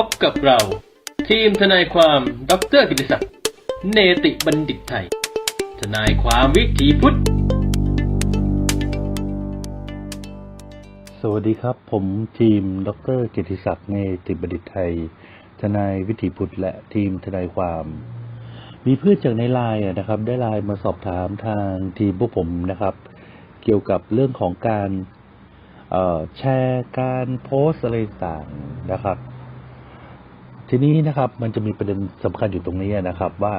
พบกับเรา ทีมทนายความดรกิติศักดิ์เนติบัณฑิตไทย ทนายความวิถีพุทธ สวัสดีครับ ผมทีมดรกียรติศักดิ์เนติบัณฑิตไทย ทนายวิถีพุทธและทีมทนายความ มีเพื่อนจากในไลน์นะครับ ได้ไลน์มาสอบถามทางทีมพวกผมนะครับ เกี่ยวกับเรื่องของการแชร์การโพสอะไรต่างนะครับ ทีนี้นะครับมันจะมีประเด็นสำคัญอยู่ตรงนี้นะครับ ว่า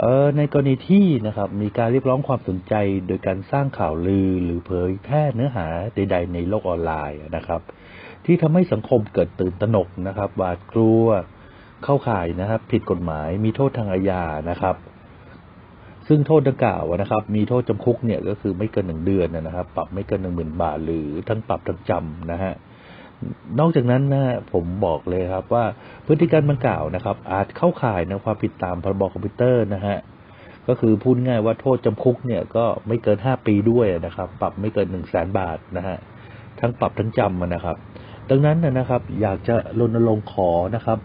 เออในกรณีที่นะครับ มีการเรียกร้องความสนใจโดยการสร้างข่าวลือหรือเผยแพร่เนื้อหาใด ๆ ในโลกออนไลน์นะครับ ที่ทำให้สังคมเกิดตื่นตระหนกนะครับหวาดกลัวเข้าข่ายนะครับ ผิดกฎหมายมีโทษทางอาญานะครับ ซึ่งโทษดังกล่าวนะครับ มีโทษจำคุกเนี่ยก็คือไม่เกินหนึ่งเดือนนะครับ ปรับไม่เกินหนึ่งหมื่นบาท หรือทั้งปรับทั้งจำนะฮะ นอกจากนั้นนะผมบอกเลยครับว่าพฤติกรรมดังกล่าวนะครับ อาจเข้าข่ายในความผิดตามพรบคอมพิวเตอร์นะฮะก็คือพูดง่ายว่าโทษจำคุกเนี่ยก็ไม่เกินห้าปีด้วยนะครับ ปรับไม่เกินหนึ่งแสนบาทนะฮะทั้งปรับทั้งจำนะครับ ดังนั้นนะครับ อยากจะรณรงค์ขอนะครับ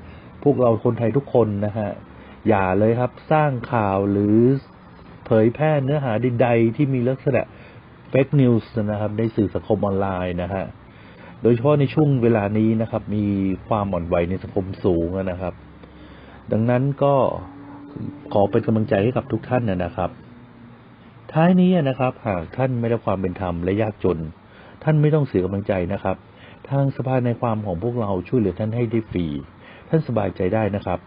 พวกเราคนไทยทุกคนนะฮะอย่าเลยครับสร้างข่าวหรือเผยแพร่เนื้อหาใดๆที่มีลักษณะ fake news นะครับในสื่อสังคมออนไลน์นะฮะ ดยเฉพาะในช่วงเวลานี้นะครับ มีความอ่อนไหวในสังคมสูงนะครับ ดังนั้นก็ขอเป็นกำลังใจให้กับทุกท่านนะครับ ท้ายนี้นะครับ หากท่านไม่ได้ความเป็นธรรมและยากจน ท่านไม่ต้องเสียกำลังใจนะครับ ทางสภาในความของพวกเราช่วยเหลือท่านให้ได้ฟรีท่านสบายใจได้นะครับ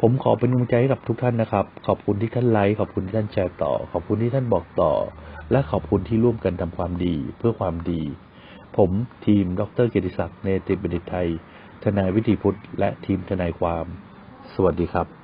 ผมขอเป็นกำลังใจให้กับทุกท่านนะครับ ขอบคุณที่ท่านไลค์ขอบคุณที่ท่านแชร์ต่อ ขอบคุณที่ท่านบอกต่อ และขอบคุณที่ร่วมกันทำความดีเพื่อความดี ผมทีม ดรเกียรติศักดิ์เนติบัณฑิตไทย ทนายวิถีพุทธ และทีมทนายความ สวัสดีครับ